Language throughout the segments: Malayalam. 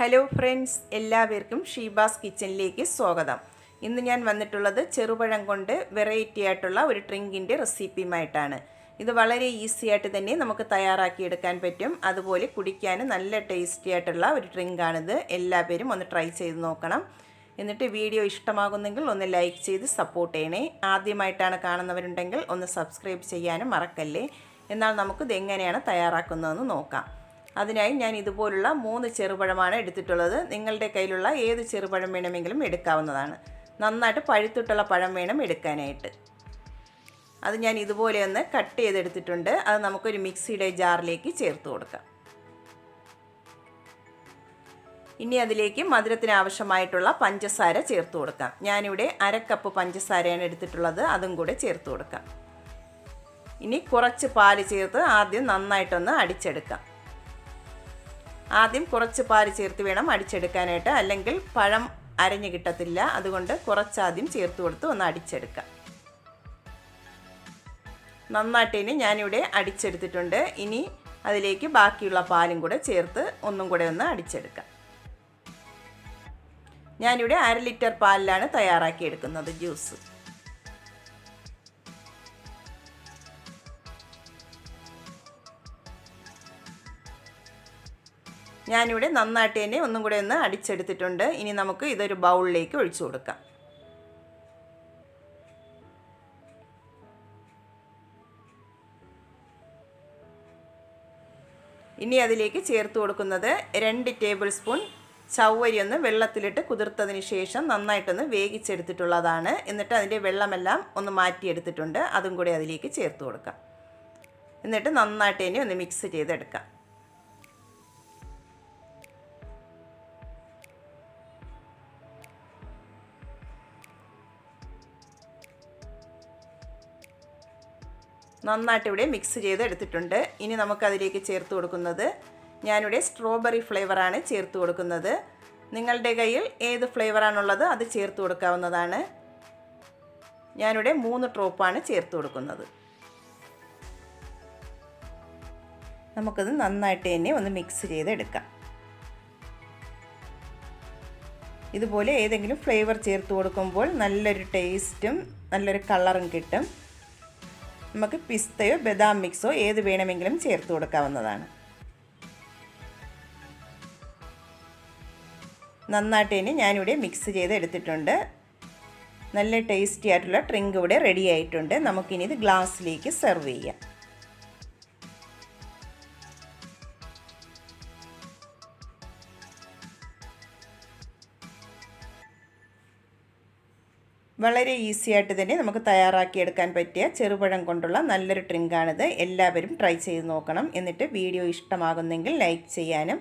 ഹലോ ഫ്രണ്ട്സ് എല്ലാവർക്കും ഷീബാസ് കിച്ചണിലേക്ക് സ്വാഗതം. ഇന്ന് ഞാൻ വന്നിട്ടുള്ളത് ചെറുപഴം കൊണ്ട് വെറൈറ്റി ആയിട്ടുള്ള ഒരു ഡ്രിങ്കിന്റെ റെസിപ്പിയുമായിട്ടാണ്. ഇത് വളരെ ഈസി ആയിട്ട് തന്നെ നമുക്ക് തയ്യാറാക്കിയെടുക്കാൻ പറ്റും. അതുപോലെ കുടിക്കാൻ നല്ല ടേസ്റ്റി ആയിട്ടുള്ള ഒരു ഡ്രിങ്കാണിത്. എല്ലാവരും ഒന്ന് ട്രൈ ചെയ്ത് നോക്കണം. എന്നിട്ട് വീഡിയോ ഇഷ്ടമാകുന്നെങ്കിൽ ഒന്ന് ലൈക്ക് ചെയ്ത് സപ്പോർട്ട് ചെയ്യണേ. ആദ്യമായിട്ടാണ് കാണുന്നവരുണ്ടെങ്കിൽ ഒന്ന് സബ്സ്ക്രൈബ് ചെയ്യാനും മറക്കല്ലേ? എന്നാൽ നമുക്കിത് എങ്ങനെയാണ് തയ്യാറാക്കുന്നതെന്ന് നോക്കാം. അതിനായി ഞാൻ ഇതുപോലുള്ള മൂന്ന് ചെറുപഴമാണ് എടുത്തിട്ടുള്ളത്. നിങ്ങളുടെ കയ്യിലുള്ള ഏത് ചെറുപഴം വേണമെങ്കിലും എടുക്കാവുന്നതാണ്. നന്നായിട്ട് പഴുത്തിട്ടുള്ള പഴം വേണം എടുക്കാനായിട്ട്. അത് ഞാൻ ഇതുപോലെ ഒന്ന് കട്ട് ചെയ്തെടുത്തിട്ടുണ്ട്. അത് നമുക്കൊരു മിക്സിയുടെ ജാറിലേക്ക് ചേർത്ത് കൊടുക്കാം. ഇനി അതിലേക്ക് മധുരത്തിന് ആവശ്യമായിട്ടുള്ള പഞ്ചസാര ചേർത്ത് കൊടുക്കാം. ഞാനിവിടെ അരക്കപ്പ് കപ്പ് പഞ്ചസാരയാണ് എടുത്തിട്ടുള്ളത്. അതും കൂടെ ചേർത്ത് കൊടുക്കാം. ഇനി കുറച്ച് പാൽ ചേർത്ത് ആദ്യം നന്നായിട്ടൊന്ന് അടിച്ചെടുക്കാം. ആദ്യം കുറച്ച് പാൽ ചേർത്ത് വേണം അടിച്ചെടുക്കാനായിട്ട്. അല്ലെങ്കിൽ പഴം അരഞ്ഞു കിട്ടത്തില്ല. അതുകൊണ്ട് കുറച്ചാദ്യം ചേർത്ത് കൊടുത്ത് ഒന്ന് അടിച്ചെടുക്കാം. നന്നായിട്ടിനി ഞാനിവിടെ അടിച്ചെടുത്തിട്ടുണ്ട്. ഇനി അതിലേക്ക് ബാക്കിയുള്ള പാലും കൂടെ ചേർത്ത് ഒന്നും കൂടെ ഒന്ന് അടിച്ചെടുക്കാം. ഞാനിവിടെ അര ലിറ്റർ പാലിലാണ് തയ്യാറാക്കിയെടുക്കുന്നത് ജ്യൂസ്. ഞാനിവിടെ നന്നായിട്ട് തന്നെ ഒന്നും കൂടെ ഒന്ന് അടിച്ചെടുത്തിട്ടുണ്ട്. ഇനി നമുക്ക് ഇതൊരു ബൗളിലേക്ക് ഒഴിച്ചു കൊടുക്കാം. ഇനി അതിലേക്ക് ചേർത്ത് കൊടുക്കുന്നത് രണ്ട് ടേബിൾ സ്പൂൺ ചവ്വരി ഒന്ന് വെള്ളത്തിലിട്ട് കുതിർത്തതിന് ശേഷം നന്നായിട്ടൊന്ന് വേവിച്ചെടുത്തിട്ടുള്ളതാണ്. എന്നിട്ട് അതിന്റെ വെള്ളമെല്ലാം ഒന്ന് മാറ്റിയെടുത്തിട്ടുണ്ട്. അതും കൂടി അതിലേക്ക് ചേർത്ത് കൊടുക്കാം. എന്നിട്ട് നന്നായിട്ട് തന്നെ ഒന്ന് മിക്സ് ചെയ്തെടുക്കാം. നന്നായിട്ട് ഇവിടെ മിക്സ് ചെയ്ത് എടുത്തിട്ടുണ്ട് ഇനി നമുക്കതിലേക്ക് ചേർത്ത് കൊടുക്കുന്നത് ഞാനിവിടെ സ്ട്രോബെറി ഫ്ലേവറാണ് ചേർത്ത് കൊടുക്കുന്നത്. നിങ്ങളുടെ കയ്യിൽ ഏത് ഫ്ലേവറാണുള്ളത് അത് ചേർത്ത് കൊടുക്കാവുന്നതാണ്. ഞാനിവിടെ മൂന്ന് ഡ്രോപ്പാണ് ചേർത്ത് കൊടുക്കുന്നത്. നമുക്കത് നന്നായിട്ട് തന്നെ ഒന്ന് മിക്സ് ചെയ്തെടുക്കാം. ഇതുപോലെ ഏതെങ്കിലും ഫ്ലേവർ ചേർത്ത് കൊടുക്കുമ്പോൾ നല്ലൊരു ടേസ്റ്റും നല്ലൊരു കളറും കിട്ടും. നമുക്ക് പിസ്തയോ ബദാം മിക്സോ ഏത് വേണമെങ്കിലും ചേർത്ത് കൊടുക്കാവുന്നതാണ്. നന്നായിട്ട് തന്നെ ഞാനിവിടെ മിക്സ് ചെയ്ത് എടുത്തിട്ടുണ്ട്. നല്ല ടേസ്റ്റി ആയിട്ടുള്ള ഡ്രിങ്ക് ഇവിടെ റെഡി ആയിട്ടുണ്ട്. നമുക്കിനി ഇത് ഗ്ലാസ്സിലേക്ക് സെർവ് ചെയ്യാം. വളരെ ഈസി ആയിട്ട് തന്നെ നമുക്ക് തയ്യാറാക്കിയെടുക്കാൻ പറ്റിയ ചെറുപഴം കൊണ്ടുള്ള നല്ലൊരു ഡ്രിങ്കാണിത് എല്ലാവരും ട്രൈ ചെയ്ത് നോക്കണം. എന്നിട്ട് വീഡിയോ ഇഷ്ടമാകുന്നെങ്കിൽ ലൈക്ക് ചെയ്യാനും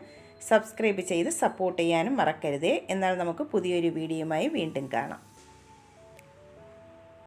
സബ്സ്ക്രൈബ് ചെയ്ത് സപ്പോർട്ട് ചെയ്യാനും മറക്കരുതേ. എന്നാൽ നമുക്ക് പുതിയൊരു വീഡിയോയുമായി വീണ്ടും കാണാം.